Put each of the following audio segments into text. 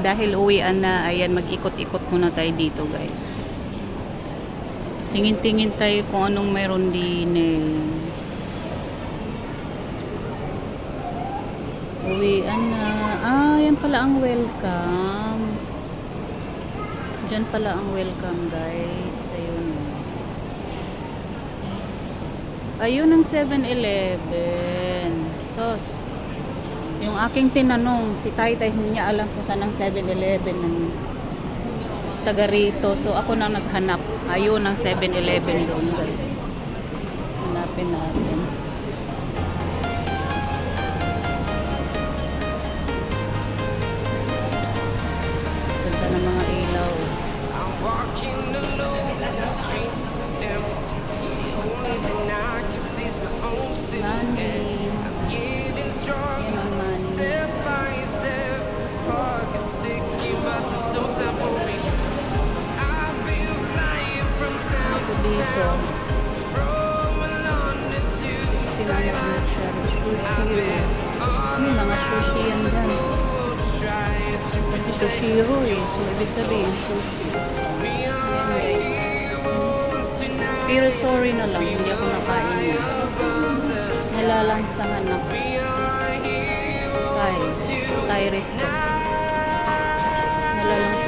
dahil uwian na, ayan, mag-ikot-ikot muna tayo dito, guys. Tingin-tingin tayo kung anong meron din eh. Uwian na. Ah, yan pala ang welcome. Diyan pala ang welcome, guys. Ayun. Ayun ang 7-Eleven. Sos. Yung aking tinanong, si Taytay, hindi niya alam kung saan ang 7-Eleven ng taga rito. So, ako na naghanap. Ayun ang 7-Eleven doon, guys. Hanapin natin. No time for me. I've been flying from town to town, from London to Taiwan. I've been all mga sushi yan around the globe, trying to protect Sushiro. So, ibig sabihin sushi. We are heroes tonight. Pero sorry na lang, hindi ako nakain yun. Above the sky. Nalalangsahan ako. We are heroes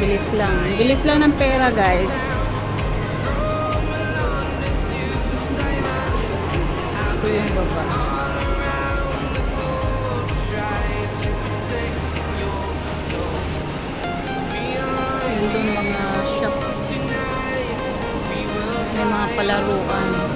bilis lang. Ang bilis lang ng pera guys. Ito yung baba. all around the globe, trying to protect your soul. We are Yun doon mga shop. May mga palaruan.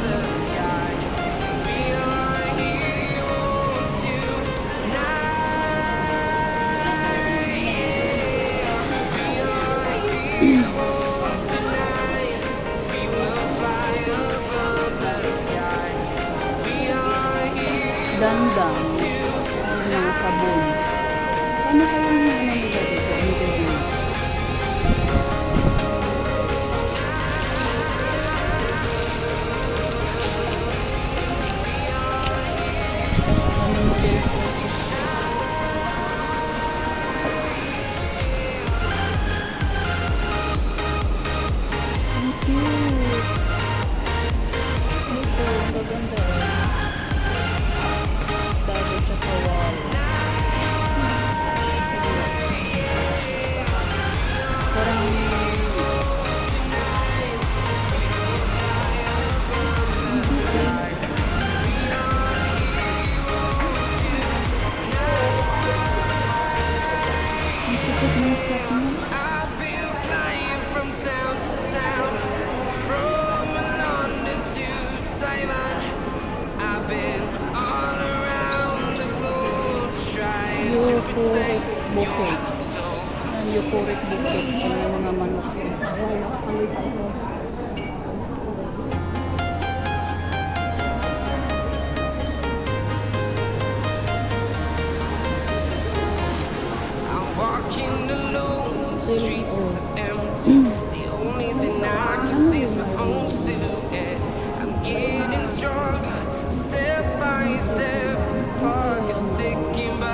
Dandang. Ano mga sabon. Ano kaya yung ano nila dito? Ingredient. Euphoric bouquet ng mga manok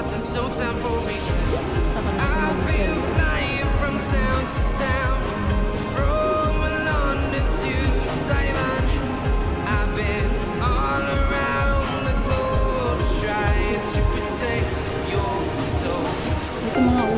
but there's no time for me. I've been flying from town to town, from London to Taiwan. I've been all around the globe trying to protect your soul.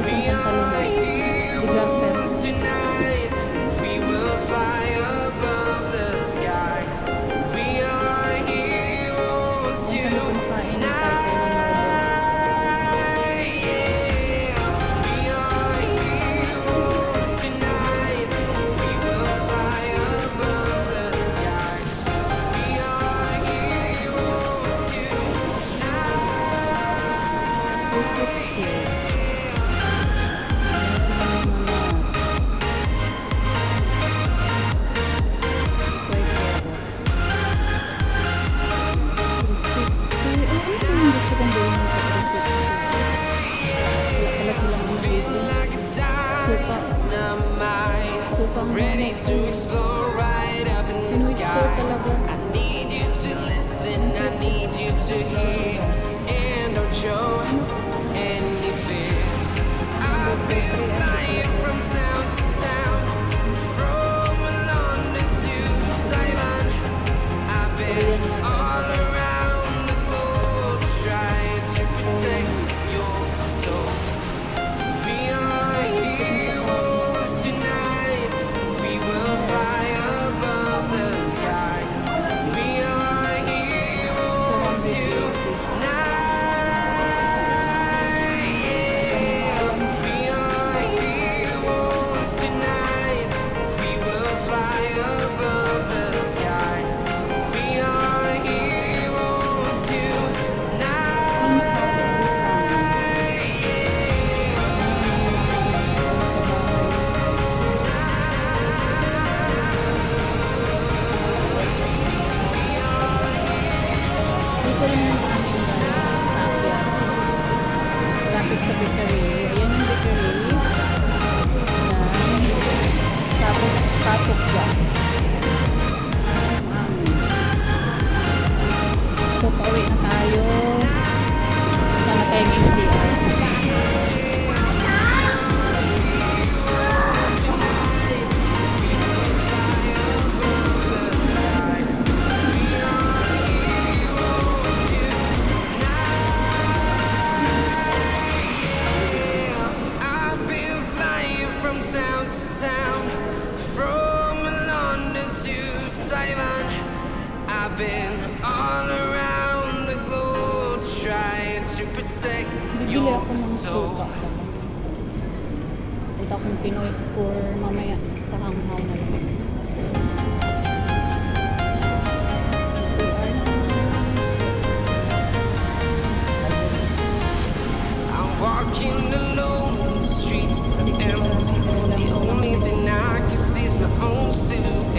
Dito lang yung aming Asia. Lapit sa bakery. Ayan yung bakery. Tapos pasok dyan. Amin. So, pauwi na tayo. Sana tayo ng Punta akong Pinoy store mamaya sa hanghaw na lang. Walking alone, the streets are empty. The only thing I can see is my own silhouette.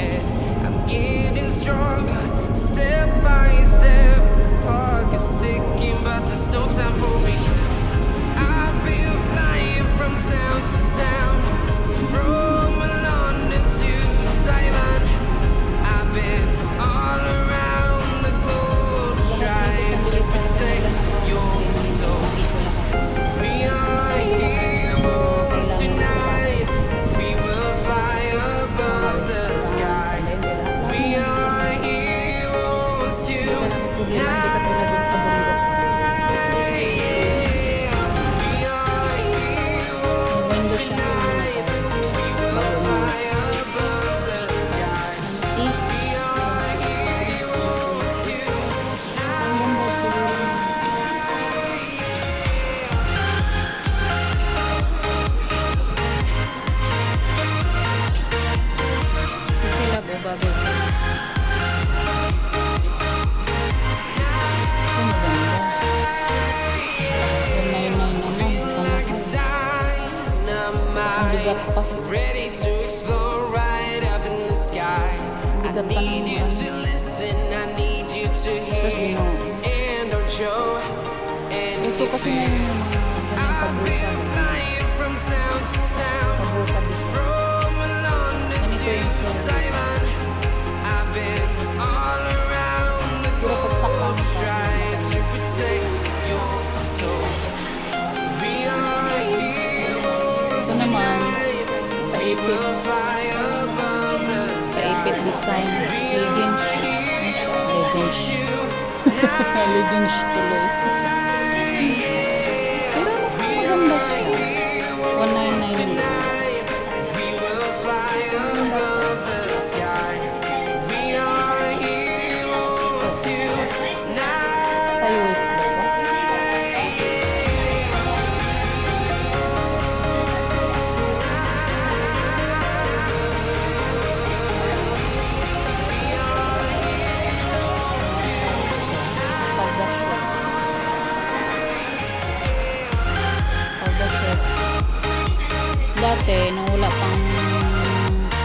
Problema, hindi ka tulad dun sa bundok. tonight. Ready to explore right up in the sky. I need you to listen, I need you to hear. And don't show any fear. ngayon yung mga ganyan I've been flying from town to town, design. Leggings. are Leggings. Leggings tuloy.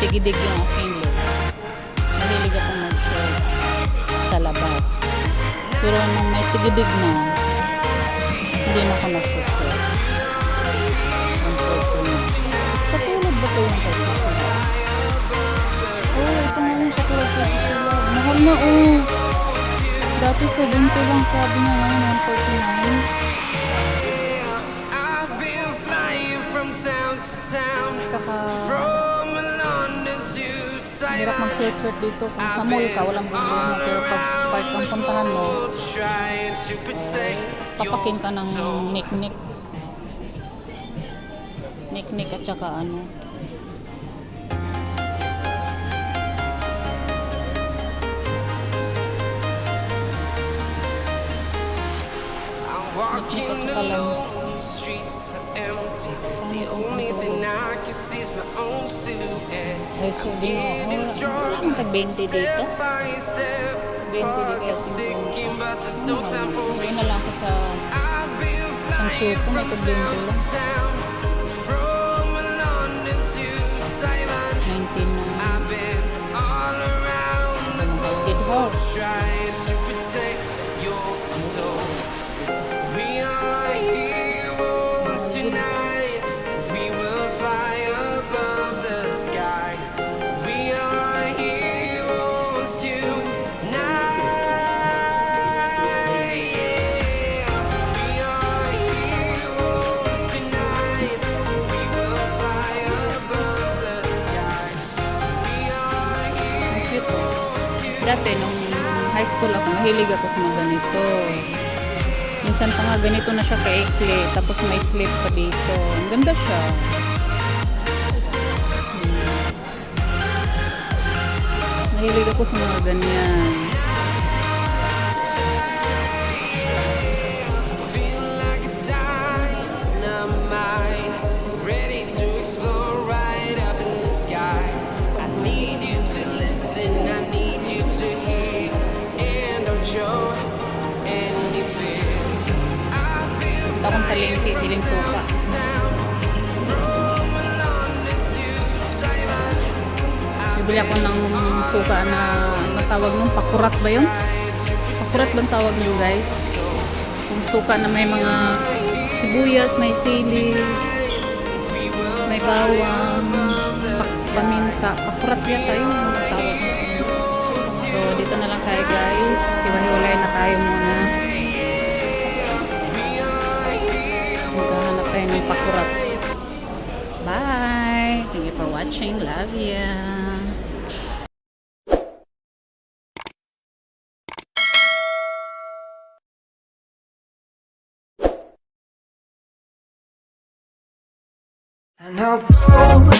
Tigidig yung aking look. Mahilig akong mag-short sa labas. Pero nung may tigidig na, hindi na ako nag-short. Katulad ba ko yung pag-short? Oo, oh, ito na yung katulad ko. Mahal na oo. Oh. Dati 70 lang sabi niya ngayon, 149. Tsaka hirap mag-shirt-shirt dito. Kung sa mall ka, walang problema. Pero pag park ang puntahan mo, papakin ka ng nik-nik. Nik-nik at saka ano. Walking alone, empty. The only thing I can see is my own silhouette. Mo. Getting stronger, kang tag-20 dito. step by step. The 20 clock is ticking, but there's no time for me. I've been flying from tag-20 town to town, from London to Taiwan. 19 na. I've been all around the globe, trying Dati, nung high school ako, mahilig ako sa mga ganito. Minsan pa nga ganito na siya kaikli, tapos may slip pa dito. Ang ganda siya. Hmm. Mahilig ako sa mga ganyan. To Taiwan. I've Bibili ako ng suka na, ano tawag nung, pakurat ba yun? Pakurat bang tawag nyo guys? Yung suka na may mga sibuyas, may sili, may bawang, paminta. Pakurat yata yun ang tawag. So, dito na lang tayo guys. Hiwa-hiwalay na tayo muna. Pakurat. Bye! Thank you for watching. Love ya! And I'll go